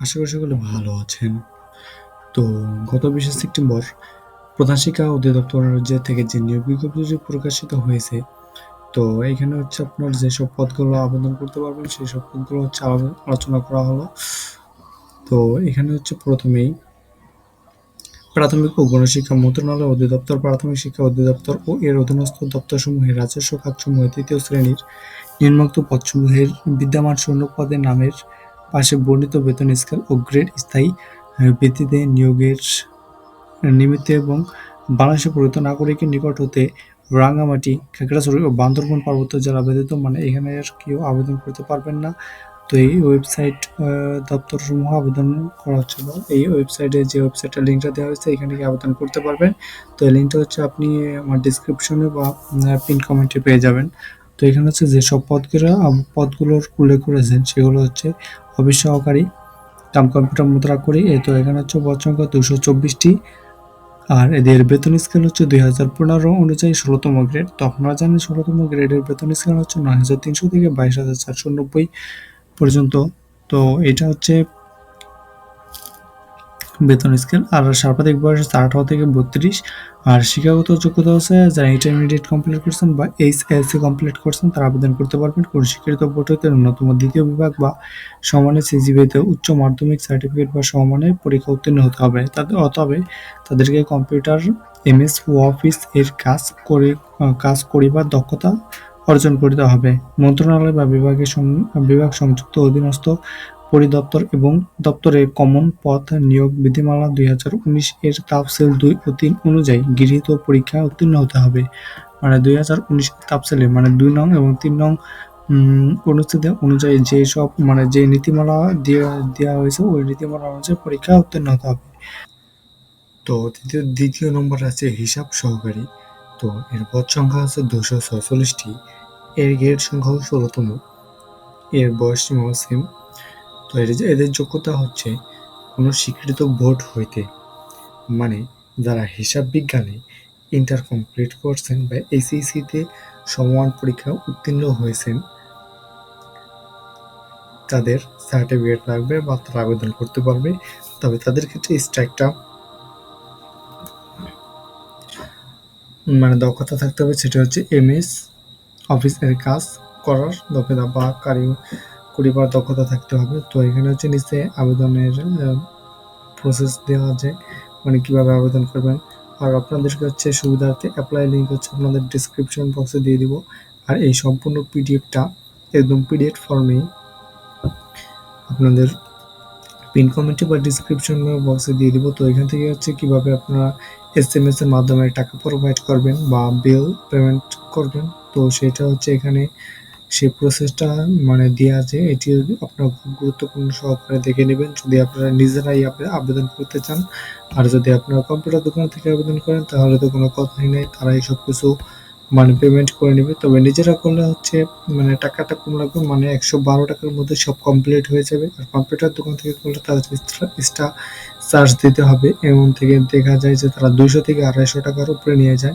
আশা করি সকলে ভালো আছেন। তো গত বিশে সেপ্টেম্বর প্রধান শিক্ষা অধিদপ্তর যে থেকে যে নিয়োগ বিজ্ঞপ্তি প্রকাশিত হয়েছে, তো এখানে হচ্ছে আপনার যেসব পদগুলো আবেদন করতে পারবেন সেই সব পদগুলো হচ্ছে আলোচনা করা হলো। তো এখানে হচ্ছে প্রথমেই প্রাথমিক ও গণশিক্ষা মন্ত্রণালয় অধিদপ্তর, প্রাথমিক শিক্ষা অধিদপ্তর ও এর অধীনস্থ দপ্তরসমূহের রাজস্ব খাতসমূহে তৃতীয় শ্রেণির নিম্নোক্ত পদসমূহের বিদ্যমান শূন্য পদের নামের পাশে বর্ণিত বেতন স্কেল ও গ্রেড স্থায়ী ভিত্তিতে নিয়োগের নিমিত্তে এবং বাংলাদেশের প্রকৃত নাগরিকের নিকট হতে রাঙ্গামাটি খাগড়াছড়ি ও বান্দরবন পার্বত্য জেলা ব্যতীত মানে এখানে আর কেউ আবেদন করতে পারবেন না। তো এই ওয়েবসাইট দপ্তর সমূহ আবেদন করা হচ্ছে এই ওয়েবসাইটে যে ওয়েবসাইটের লিঙ্কটা দেওয়া হয়েছে, এখানে গিয়ে আবেদন করতে পারবেন। তো এই লিঙ্কটা হচ্ছে আপনি আমার ডিসক্রিপশনে বা পিন কমেন্টে পেয়ে যাবেন। তো এখানে হচ্ছে যেসব পদগুলো পদগুলোর উল্লেখ করেছেন, সেগুলো হচ্ছে অফিস সহকারী কাম কম্পিউটার মুদ্রা করি এ তো এখানে হচ্ছে পদ সংখ্যা দুশো চব্বিশটি। আর এদের বেতন স্কেল হচ্ছে দুই হাজার পনেরো অনুযায়ী ষোলোতম গ্রেড তো আপনারা জানেন ষোলোতম গ্রেডের বেতন স্কেল হচ্ছে নয় হাজার তিনশো থেকে বাইশ হাজার চারশো নব্বই পর্যন্ত। তো এটা হচ্ছে বেতন স্কেল আর সর্বাধিক বয়স হচ্ছে আঠারো থেকে বত্রিশ। আর শিক্ষাগত যোগ্যতা হচ্ছে যারা ইন্টারমিডিয়েট কমপ্লিট করছেন বা এইচ এস সি কমপ্লিট করছেন, তারা আবেদন করতে পারবেন। কোন শিক্ষিত বোর্ড হতে ন্যূনতম দ্বিতীয় বিভাগ বা সমানের সিজিবিতে উচ্চ মাধ্যমিক সার্টিফিকেট বা সমানের পরীক্ষা উত্তীর্ণ হতে হবে। তাদের তবে তাদেরকে কম্পিউটার এমএস অফিস এর কাজ করে, কাজ করিবার দক্ষতা অর্জন করিতে হবে। মন্ত্রণালয় বা বিভাগের বিভাগ সংযুক্ত অধীনস্থ পরিদপ্তর এবং দপ্তরের কমন পথ নিয়োগ বিধিমালা দুই হাজার উনিশ এর তাফসিল দুই ও তিন অনুযায়ী গৃহীত পরীক্ষা উত্তীর্ণ হতে হবে। মানে দুই হাজার উনিশ তাপসেলে মানে দুই নং এবং তিন নং অনুচ্ছেদে অনুযায়ী যে সব মানে যে নীতিমালা দেওয়া দেওয়া হয়েছে, ওই নীতিমালা অনুযায়ী পরীক্ষা উত্তীর্ণ হতে হবে। তো দ্বিতীয় দ্বিতীয় নম্বর আছে হিসাব সহকারী। তো এর পদ সংখ্যা আছে দুশো ছয়চল্লিশটি। এর গ্রেড সংখ্যা ষোলোতম। এর বয়স সীমা সেম তো এদের যোগ্যতা হচ্ছে কোনো স্বীকৃত বোর্ড হইতে। মানে যারা হিসাব বিজ্ঞানে ইন্টার কমপ্লিট করছেন বা এসিসিতে সমান পরীক্ষা উত্তীর্ণ হয়েছেন, তাদের সার্টিফিকেট লাগবে বা তারা আবেদন করতে পারবে, তবে তাদের ক্ষেত্রে স্ট্রাইকটা মানে দক্ষতা থাকতে হবে, সেটা হচ্ছে এম এমএস অফিসের কাজ করার দক্ষতা বা কারি করিবার দক্ষতা থাকতে হবে। তো এখানে হচ্ছে নিচে আবেদনের প্রসেস দেওয়া আছে। মানে কীভাবে আবেদন করবেন। আর আপনাদেরকে হচ্ছে সুবিধার্থে অ্যাপ্লাই লিঙ্ক হচ্ছে আপনাদের ডিসক্রিপশন বক্সে দিয়ে দিব। আর এই সম্পূর্ণ পিডিএফটা একদম পিডিএফ ফর্মেই আপনাদের পিন কমেন্টে বা ডিসক্রিপশন বক্সে দিয়ে দিব। তো এখান থেকে হচ্ছে কীভাবে আপনারা এস এম এস এর মাধ্যমে টাকা প্রোভাইড করবেন বা বিল পেমেন্ট করবেন। তো সেটা হচ্ছে এখানে সেই প্রসেসটা মানে দেওয়া আছে, এটি আপনার খুব গুরুত্বপূর্ণ সহকারে দেখে নেবেন। যদি আপনারা নিজেরাই আবে- আবেদন করতে চান, আর যদি আপনারা কম্পিউটার দোকান থেকে আবেদন করেন, তাহলে তো কোনো কথাই নেই, তারাই সব কিছু মানে পেমেন্ট করে নেবে। তবে নিজেরা করলে হচ্ছে মানে টাকাটা কম লাগবে মানে একশো বারো টাকার মধ্যে সব কমপ্লিট হয়ে যাবে। আর কম্পিউটার দোকান থেকে করলে তাদের এক্সট্রা চার্জ দিতে হবে। এমন থেকে দেখা যায় যে তারা দুইশো থেকে আড়াইশো টাকার উপরে নিয়ে যায়।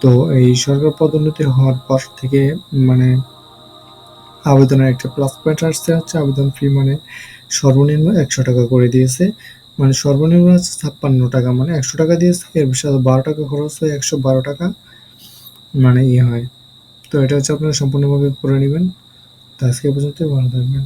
তো এই সরকার পদোন্নতি হওয়ার পর থেকে মানে আবেদনের একটা প্লাস পয়েন্ট আসছে, হচ্ছে আবেদন ফি মানে সর্বনিম্ন একশো টাকা করে দিয়েছে। মানে সর্বনিম্ন হচ্ছে ছাপ্পান্ন টাকা মানে একশো টাকা দিয়েছে, এর সাথে বারো টাকা খরচ হয় একশো বারো টাকা মানে ইয়ে হয়। তো এটা হচ্ছে আপনারা সম্পূর্ণভাবে করে নেবেন। তো আজকে পর্যন্ত ভালো থাকবেন।